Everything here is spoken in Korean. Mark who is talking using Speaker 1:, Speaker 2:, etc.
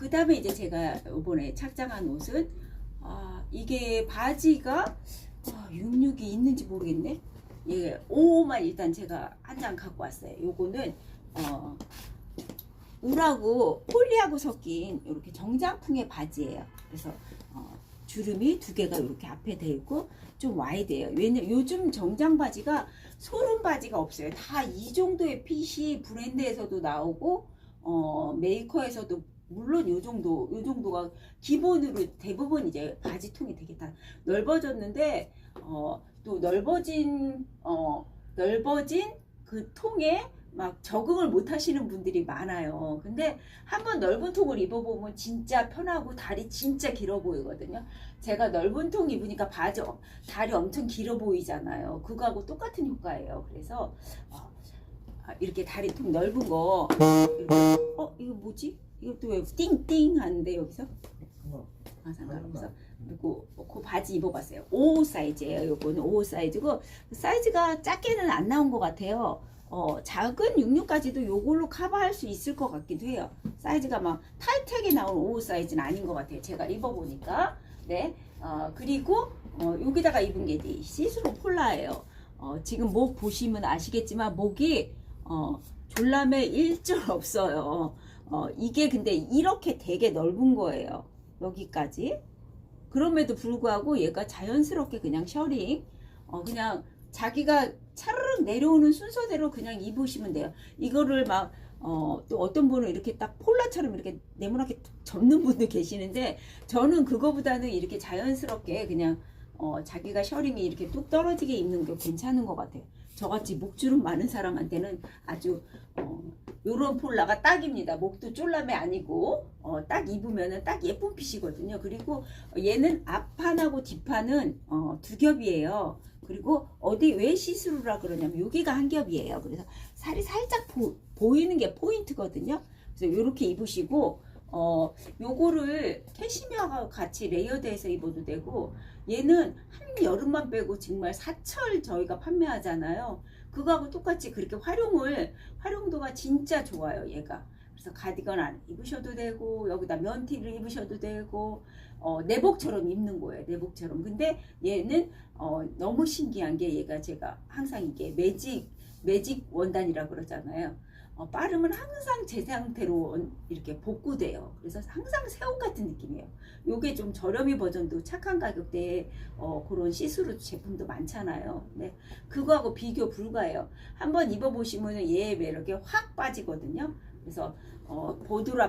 Speaker 1: 그 다음에 이제 제가 이번에 착장한 옷은 아 이게 바지가 아, 66이 있는지 모르겠네. 예, 5만 일단 제가 한 장 갖고 왔어요. 요거는 어 울하고 폴리하고 섞인 이렇게 정장풍의 바지예요. 그래서 어, 주름이 두 개가 이렇게 앞에 돼 있고 좀 와이드해요. 왜냐 요즘 정장 바지가 소름 바지가 없어요. 다 이 정도의 핏이 브랜드에서도 나오고 어, 메이커에서도 물론 요 정도 요 정도가 기본으로 대부분 이제 바지통이 되게 다 넓어졌는데 어, 또 넓어진 어, 넓어진 그 통에 막 적응을 못 하시는 분들이 많아요. 근데 한번 넓은 통을 입어보면 진짜 편하고 다리 진짜 길어 보이거든요. 제가 넓은 통 입으니까 바지 어- 다리 엄청 길어 보이잖아요. 그거하고 똑같은 효과예요. 그래서 어, 아, 이렇게 다리 통 넓은 거 이렇게, 어 이거 뭐지? 이것도 왜 띵띵 하는데 여기서 아 상관없어. 그리고 그 바지 입어봤어요. 5 사이즈예요. 요거는 5 사이즈고 사이즈가 작게는 안 나온 것 같아요. 어, 작은 66까지도 요걸로 커버할 수 있을 것 같기도 해요. 사이즈가 막 타이트하게 나온 5 사이즈는 아닌 것 같아요. 제가 입어보니까. 네. 어, 그리고 어, 여기다가 입은 게 이제 시스루 폴라예요. 어, 지금 목 보시면 아시겠지만 목이 어, 졸라매 일절 없어요. 어, 이게 근데 이렇게 되게 넓은 거예요. 여기까지. 그럼에도 불구하고 얘가 자연스럽게 그냥 셔링, 어, 그냥 자기가 차르륵 내려오는 순서대로 그냥 입으시면 돼요. 이거를 막, 어, 또 어떤 분은 이렇게 딱 폴라처럼 이렇게 네모나게 툭 접는 분도 계시는데, 저는 그거보다는 이렇게 자연스럽게 그냥, 어, 자기가 셔링이 이렇게 뚝 떨어지게 입는 게 괜찮은 것 같아요. 저같이 목주름 많은 사람한테는 아주, 어, 요런 폴라가 딱입니다. 목도 쫄라매 아니고, 어, 딱 입으면은 딱 예쁜 핏이거든요. 그리고 얘는 앞판하고 뒷판은 어, 두 겹이에요. 그리고 어디 왜 시스루라 그러냐면 여기가 한 겹이에요. 그래서 살이 살짝 보, 이는 게 포인트거든요. 그래서 이렇게 입으시고 어 요거를 캐시미어가 같이 레이어드해서 입어도 되고 얘는 한 여름만 빼고 정말 사철 저희가 판매하잖아요. 그거하고 똑같이 그렇게 활용을 활용도가 진짜 좋아요. 얘가. 그래서 가디건 안 입으셔도 되고 여기다 면티를 입으셔도 되고 어, 내복처럼 입는 거예요. 내복처럼. 근데 얘는 어, 너무 신기한 게 얘가 제가 항상 이게 매직 매직 원단이라 그러잖아요. 어, 빠르면 항상 제 상태로 원- 이렇게 복구돼요. 그래서 항상 새 옷 같은 느낌이에요. 요게 좀 저렴이 버전도 착한 가격대에 어, 그런 시스루 제품도 많잖아요. 네, 그거하고 비교 불가해요. 한번 입어보시면 얘 매력에 확 빠지거든요. 그래서 어, 보드라